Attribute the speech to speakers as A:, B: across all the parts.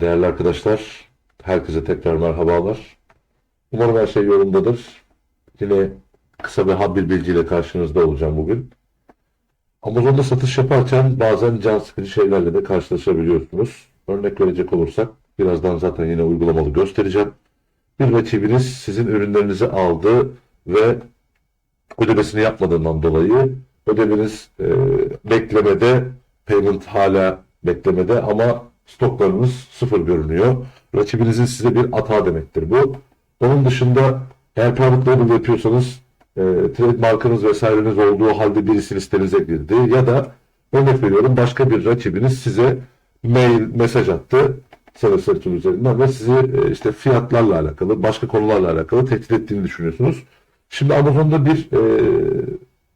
A: Değerli arkadaşlar, herkese tekrar merhabalar. Umarım her şey yolundadır. Yine kısa bir bilgiyle karşınızda olacağım bugün. Amazon'da satış yaparken bazen can sıkıcı şeylerle de karşılaşabiliyorsunuz. Örnek verecek olursak, birazdan zaten yine uygulamalı göstereceğim. Bir rakibiniz sizin ürünlerinizi aldı ve ödemesini yapmadığından dolayı ödemeniz e, beklemede, payment hala beklemede ama stoklarınız sıfır görünüyor. Rakibinizin size bir hata demektir bu. Onun dışında eğer private label yapıyorsanız e, trademarkınız vesaireniz olduğu halde birisi listenize girdi ya da örnek veriyorum başka bir rakibiniz size mail mesaj attı Tool üzerinden ve sizi e, işte fiyatlarla alakalı başka konularla alakalı tehdit ettiğini düşünüyorsunuz. Şimdi Amazon'da bir e,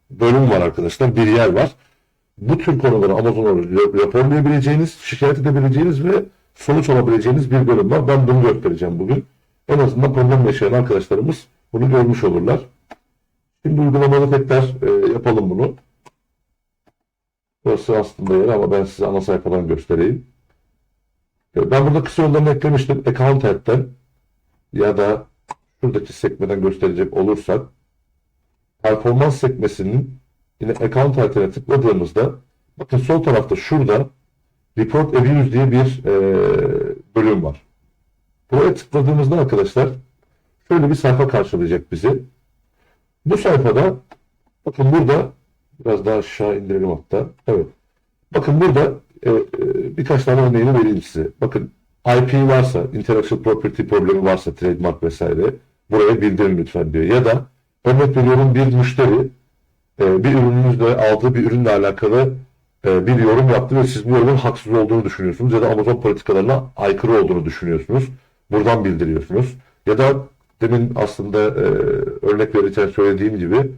A: bölüm var arkadaşlar, bir yer var. Bu tür konuları Amazon'a rap- raporlayabileceğiniz, şikayet edebileceğiniz ve sonuç alabileceğiniz bir bölüm var. Ben bunu göstereceğim bugün. En azından problem yaşayan arkadaşlarımız bunu görmüş olurlar. Şimdi uygulamalı tekrar e, yapalım bunu. Burası aslında yer ama ben size ana sayfadan göstereyim. E, Ben burada kısa yollarını eklemiştim. Account Add'den ya da şuradaki sekmeden gösterecek olursak performans sekmesinin yine account item'e tıkladığımızda bakın sol tarafta şurada report abuse diye bir e, bölüm var. Buraya tıkladığımızda arkadaşlar şöyle bir sayfa karşılayacak bizi. Bu sayfada bakın burada biraz daha aşağı indirelim hatta. Evet. Bakın burada e, e, birkaç tane örneğini vereyim size. Bakın IP varsa, intellectual property problemi varsa, trademark vesaire buraya bildirin lütfen diyor. Ya da örnek veriyorum bir müşteri e, bir ürününüzle aldığı bir ürünle alakalı e, bir yorum yaptı ve siz bu yorumun haksız olduğunu düşünüyorsunuz ya da Amazon politikalarına aykırı olduğunu düşünüyorsunuz. Buradan bildiriyorsunuz. Ya da demin aslında e, örnek verirken söylediğim gibi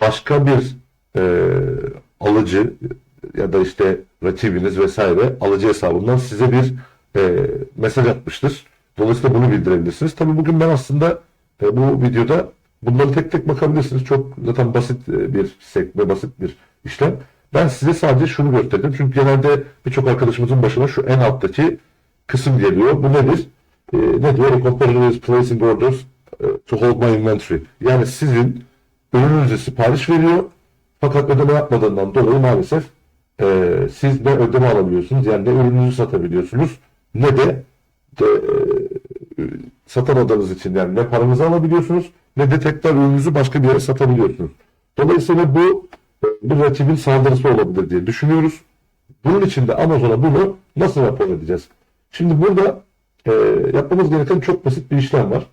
A: başka bir e, alıcı ya da işte rakibiniz vesaire alıcı hesabından size bir e, mesaj atmıştır. Dolayısıyla bunu bildirebilirsiniz. Tabii bugün ben aslında e, bu videoda bunları tek tek bakabilirsiniz. Çok zaten basit e, bir sekme, basit bir işlem. Ben size sadece şunu gösterdim. Çünkü genelde birçok arkadaşımızın başına şu en alttaki kısım geliyor. Bu nedir? E, ne diyor? İs placing orders e, to hold my inventory. Yani sizin ürününüze sipariş veriyor. Fakat ödeme yapmadığından dolayı maalesef e, siz ne ödeme alabiliyorsunuz yani ne ürününüzü satabiliyorsunuz ne de, de e, satamadığınız için yani ne paranızı alabiliyorsunuz ne de tekrar ürününüzü başka bir yere satabiliyorsunuz. Dolayısıyla bu bir rakibin saldırısı olabilir diye düşünüyoruz. Bunun için de Amazon'a bunu nasıl rapor edeceğiz? Şimdi burada e, yapmamız gereken çok basit bir işlem var.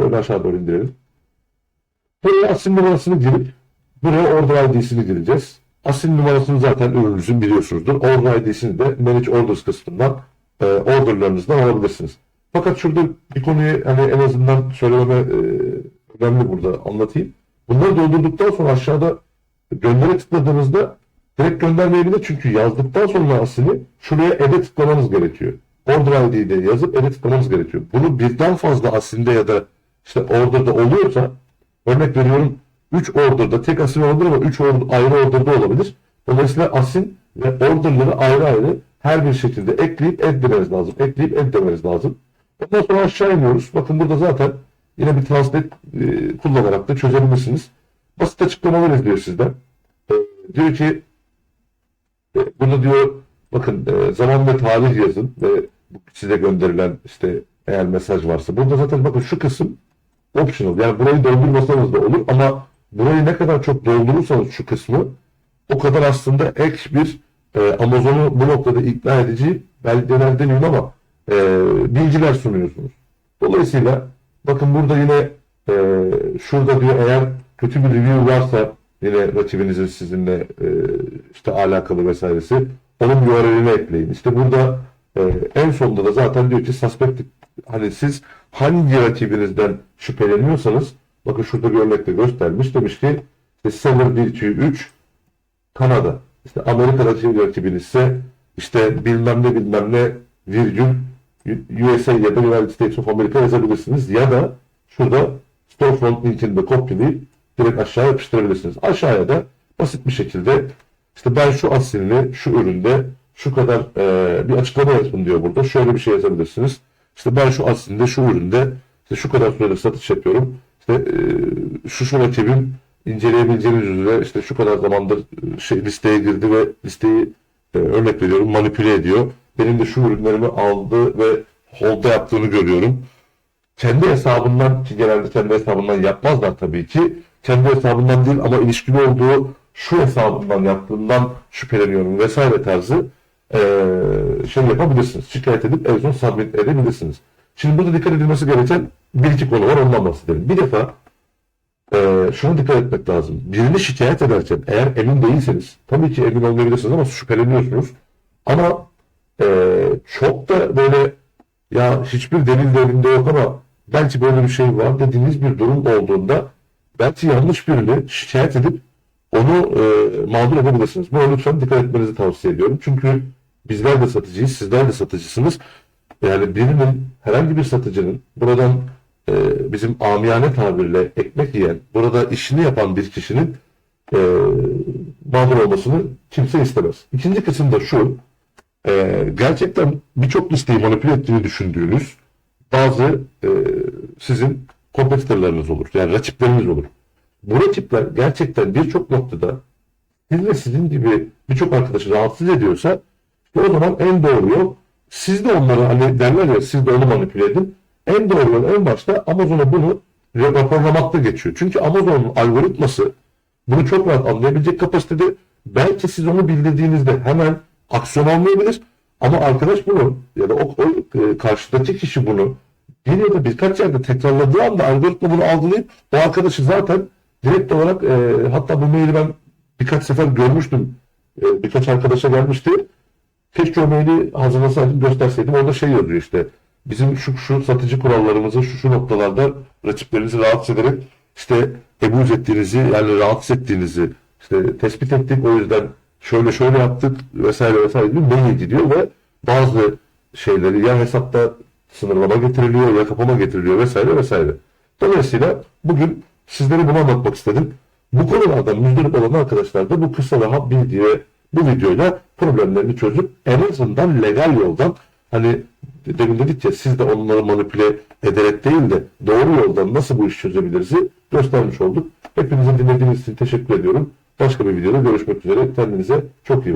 A: Şöyle aşağı doğru indirelim. Buraya asim numarasını girip buraya order ID'sini gireceğiz. Asim numarasını zaten ürününüzün biliyorsunuzdur. Order ID'sini de Manage Orders kısmından e, orderlarınızdan alabilirsiniz. Fakat şurada bir konuyu hani en azından söylememe e, önemli burada anlatayım. Bunları doldurduktan sonra aşağıda göndere tıkladığınızda direkt göndermeyebilir çünkü yazdıktan sonra aslında şuraya ede tıklamanız gerekiyor. Order ID'yi de yazıp ede tıklamanız gerekiyor. Bunu birden fazla aslında ya da işte order'da oluyorsa örnek veriyorum 3 order'da tek asin olabilir ama 3 ayrı order'da olabilir. Dolayısıyla asin ve order'ları ayrı ayrı her bir şekilde ekleyip ed demeniz lazım. Ekleyip ed demeniz lazım. Ondan sonra aşağı iniyoruz. Bakın burada zaten yine bir translate e, kullanarak da çözebilirsiniz. Basit açıklamalar izliyor sizden. E, diyor ki e, bunu diyor bakın e, zaman ve tarih yazın ve size gönderilen işte eğer mesaj varsa. Burada zaten bakın şu kısım optional. Yani burayı doldurmasanız da olur ama burayı ne kadar çok doldurursanız şu kısmı o kadar aslında ek bir e, Amazon'u bu noktada ikna edici belki genel demeyeyim ama e, bilgiler sunuyorsunuz. Dolayısıyla bakın burada yine e, şurada diyor eğer kötü bir review varsa yine rakibinizin sizinle e, işte alakalı vesairesi onun URL'ini ekleyin. İşte burada e, en sonunda da zaten diyor ki suspect hani siz hangi rakibinizden şüpheleniyorsanız bakın şurada bir örnekte göstermiş demiş ki işte seller 1 2 3 Kanada. İşte Amerika'daki rakibiniz ise işte bilmem ne bilmem ne virgül USA ya da United States of America yazabilirsiniz. Ya da şurada storefront linkini de kopyalayıp direkt aşağı yapıştırabilirsiniz. Aşağıya da basit bir şekilde işte ben şu asilini şu üründe şu kadar e, bir açıklama yapın diyor burada. Şöyle bir şey yazabilirsiniz. İşte ben şu aslında şu üründe işte şu kadar sürede satış yapıyorum. İşte e, şu şu rakibim inceleyebileceğiniz üzere işte şu kadar zamandır e, şey listeye girdi ve listeyi e, örnek veriyorum manipüle ediyor. Benim de şu ürünlerimi aldı ve hold'da yaptığını görüyorum. Kendi hesabından ki genelde kendi hesabından yapmazlar tabii ki. Kendi hesabından değil ama ilişkili olduğu şu hesabından yaptığından şüpheleniyorum vesaire tarzı eee, şey yapabilirsiniz. Şikayet edip en son submit edebilirsiniz. Şimdi burada dikkat edilmesi gereken bir iki konu var ondan bahsedelim. Bir defa eee şuna dikkat etmek lazım. Birini şikayet ederken eğer emin değilseniz tabii ki emin olmayabilirsiniz ama şüpheleniyorsunuz. Ama eee, çok da böyle ya hiçbir delil de elimde yok ama belki böyle bir şey var dediğiniz bir durum olduğunda belki yanlış birini şikayet edip onu e, mağdur edebilirsiniz. Buna lütfen dikkat etmenizi tavsiye ediyorum. Çünkü bizler de satıcıyız, sizler de satıcısınız. Yani birinin, herhangi bir satıcının buradan e, bizim amiyane tabirle ekmek yiyen, burada işini yapan bir kişinin e, mağdur olmasını kimse istemez. İkinci kısım da şu, e, gerçekten birçok listeyi manipüle ettiğini düşündüğünüz bazı e, sizin kompetitörleriniz olur. Yani rakipleriniz olur. Bu rakipler gerçekten birçok noktada siz sizin gibi birçok arkadaşı rahatsız ediyorsa o zaman en doğru yol siz de onları hani derler ya siz de onu manipüle edin. En doğru yol en başta Amazon'a bunu raporlamakta geçiyor. Çünkü Amazon'un algoritması bunu çok rahat anlayabilecek kapasitede. Belki siz onu bildirdiğinizde hemen aksiyon almayabilir. Ama arkadaş bunu ya da o, o e, karşıdaki kişi bunu bir ya da birkaç yerde tekrarladığı anda algoritma bunu algılayıp o arkadaşı zaten direkt olarak e, hatta bu maili ben birkaç sefer görmüştüm. E, birkaç arkadaşa gelmişti. Keşke o maili hazırlasaydım gösterseydim. Orada şey yazıyor işte. Bizim şu şu satıcı kurallarımızı şu şu noktalarda rakiplerinizi rahatsız ederek işte ebuz ettiğinizi yani rahatsız ettiğinizi işte tespit ettik. O yüzden şöyle şöyle yaptık vesaire vesaire gibi mail gidiyor ve bazı şeyleri ya hesapta sınırlama getiriliyor ya kapama getiriliyor vesaire vesaire. Dolayısıyla bugün sizlere bunu anlatmak istedim. Bu konulardan müzdarip olan arkadaşlar da bu kısa ve bu videoyla problemlerini çözüp en azından legal yoldan hani demin dedik ya siz de onları manipüle ederek değil de doğru yoldan nasıl bu işi çözebiliriz göstermiş olduk. Hepinize dinlediğiniz için teşekkür ediyorum. Başka bir videoda görüşmek üzere. Kendinize çok iyi bakın.